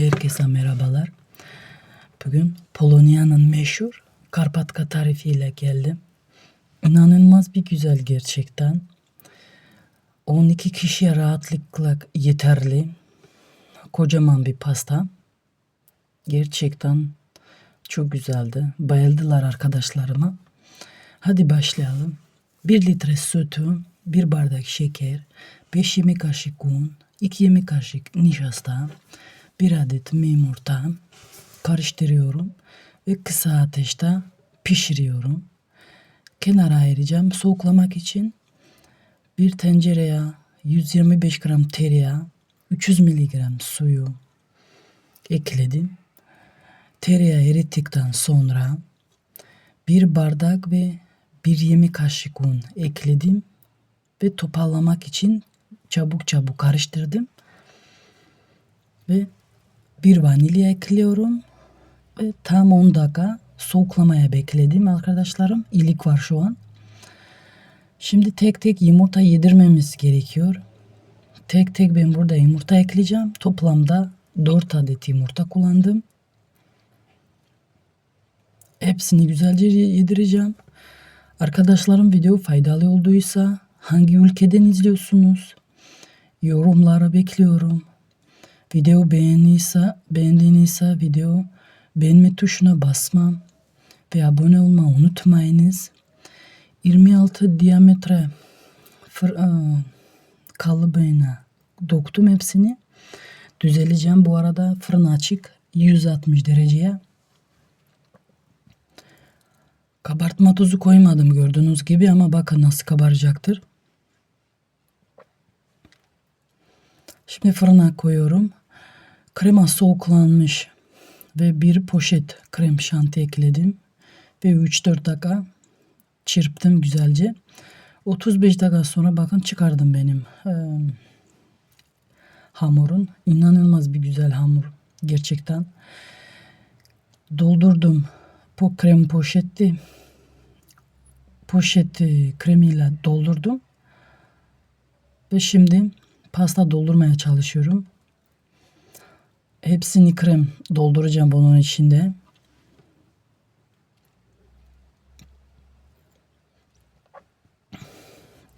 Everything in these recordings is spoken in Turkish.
Herkese merhabalar. Bugün Polonya'nın meşhur Karpatka tarifiyle geldim. İnanılmaz bir güzel gerçekten. 12 kişiye rahatlıkla yeterli. Kocaman bir pasta. Gerçekten çok güzeldi. Bayıldılar arkadaşlarıma. Hadi başlayalım. 1 litre sütü, 1 bardak şeker, 5 yemek kaşık un, 2 yemek kaşık nişasta, 1 adet yumurta karıştırıyorum ve kısa ateşte pişiriyorum. Kenara ayıracağım soğuklamak için. Bir tencereye 125 gram tereyağı, 300 miligram suyu ekledim. Tereyağı erittikten sonra bir bardak ve bir yemek kaşık un ekledim ve toparlamak için çabuk çabuk karıştırdım. Ve bir vanilya ekliyorum ve tam 10 dakika soğuklamaya bekledim arkadaşlarım. İlik var şu an. Şimdi tek tek yumurta yedirmemiz gerekiyor. Tek tek ben burada yumurta ekleyeceğim. Toplamda 4 adet yumurta kullandım. Hepsini güzelce yedireceğim. Arkadaşlarım video faydalı olduysa hangi ülkeden izliyorsunuz? Yorumlara bekliyorum. Video beğeniyse, beğendiğinizse video beğenme tuşuna basmam ve abone olmayı unutmayınız. 26 diametre fır, aa, kalıbına doktum hepsini. Düzeleceğim bu arada fırın açık 160 dereceye. Kabartma tuzu koymadım gördüğünüz gibi ama bakın nasıl kabaracaktır. Şimdi fırına koyuyorum. Krema soğuklanmış ve bir poşet krem şanti ekledim. Ve 3-4 dakika çırptım güzelce. 35 dakika sonra bakın çıkardım benim e, hamurun. İnanılmaz bir güzel hamur gerçekten. Doldurdum bu krem poşeti poşeti kremiyle doldurdum. Ve şimdi pasta doldurmaya çalışıyorum. Hepsini krem dolduracağım bunun içinde.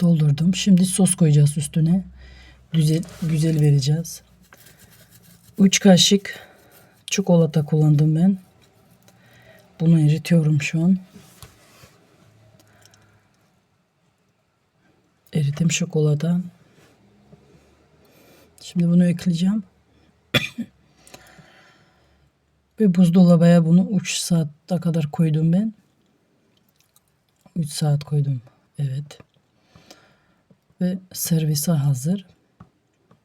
Doldurdum. Şimdi sos koyacağız üstüne. Güzel, güzel vereceğiz. 3 kaşık çikolata kullandım ben. Bunu eritiyorum şu an. Eritim çikolata. Şimdi bunu ekleyeceğim. Ve buzdolabaya bunu 3 saatte kadar koydum ben. 3 saat koydum. Evet. Ve servise hazır.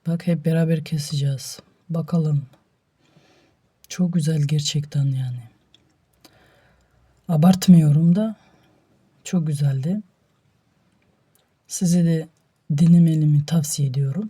Bak hep beraber keseceğiz. Bakalım. Çok güzel gerçekten yani. Abartmıyorum da çok güzeldi. Size de denemeliğimi tavsiye ediyorum.